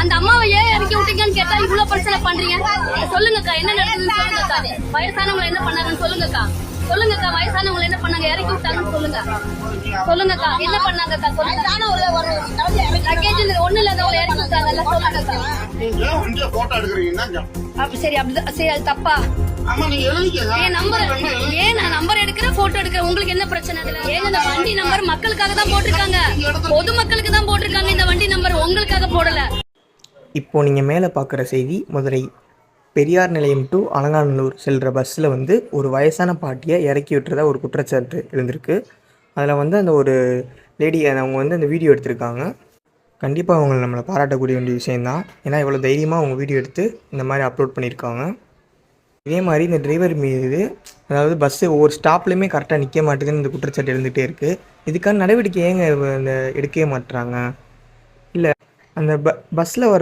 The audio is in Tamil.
அந்த அம்மாவை ஏன் இறக்கி விட்டீங்கன்னு கேட்டா இவ்வளவு பிரச்சனை பண்றீங்க? சொல்லுங்கக்கா என்ன நடக்குதுன்னு சொல்லுங்கக்கா. வயசானவங்களை என்ன பண்ணாங்கன்னு சொல்லுங்கக்கா. சொல்லுங்கக்கா வயசானவங்களை என்ன பண்ணாங்க? இறக்கி விட்டாங்கன்னு சொல்லுங்க. சொல்லுங்கக்கா என்ன பண்ணாங்கக்கா? சொல்லுங்க. லக்கேஜ் ஒண்ணு இல்லாதவங்களை இறக்கி விட்டாங்கல்ல சொல்லுங்கக்கா. அப்ப சரி அப்படிதான் சரி அது தப்பா? ஏன் நம்பர் ஏன் நான் நம்பர் எடுக்கிறேன் போட்டோ எடுக்கிறேன் உங்களுக்கு என்ன பிரச்சனை? ஏங்க இந்த வண்டி நம்பர் மக்களுக்காக தான் போட்டிருக்காங்க. பொதுமக்களுக்கு தான் போட்டிருக்காங்க இந்த வண்டி நம்பர் உங்களுக்காக போடல இப்போது நீங்கள் மேலே பார்க்குற செய்தி மதுரை பெரியார் நிலையம் டு அலங்காநல்லூர் செல்கிற பஸ்ஸில் வந்து ஒரு வயசான பாட்டியை இறக்கி விட்டுறதா ஒரு குற்றச்சாட்டு இருந்திருக்கு. அதில் வந்து அந்த ஒரு லேடி அவங்க வந்து அந்த வீடியோ எடுத்திருக்காங்க. கண்டிப்பாக அவங்கள நம்மளை பாராட்டக்கூடிய வேண்டிய விஷயந்தான் ஏன்னா இவ்வளோ தைரியமாக அவங்க வீடியோ எடுத்து இந்த மாதிரி அப்லோட் பண்ணியிருக்காங்க. இதே மாதிரி இந்த டிரைவர் மீது அதாவது பஸ்ஸு ஒவ்வொரு ஸ்டாப்லேயுமே கரெக்டாக நிற்க மாட்டேங்குதுன்னு இந்த குற்றச்சாட்டு இருந்துகிட்டே இருக்குது இதுக்கான நடவடிக்கை ஏங்க இந்த எடுக்கவே மாட்டுறாங்க இல்லை அந்த ப பஸ்ஸில் வர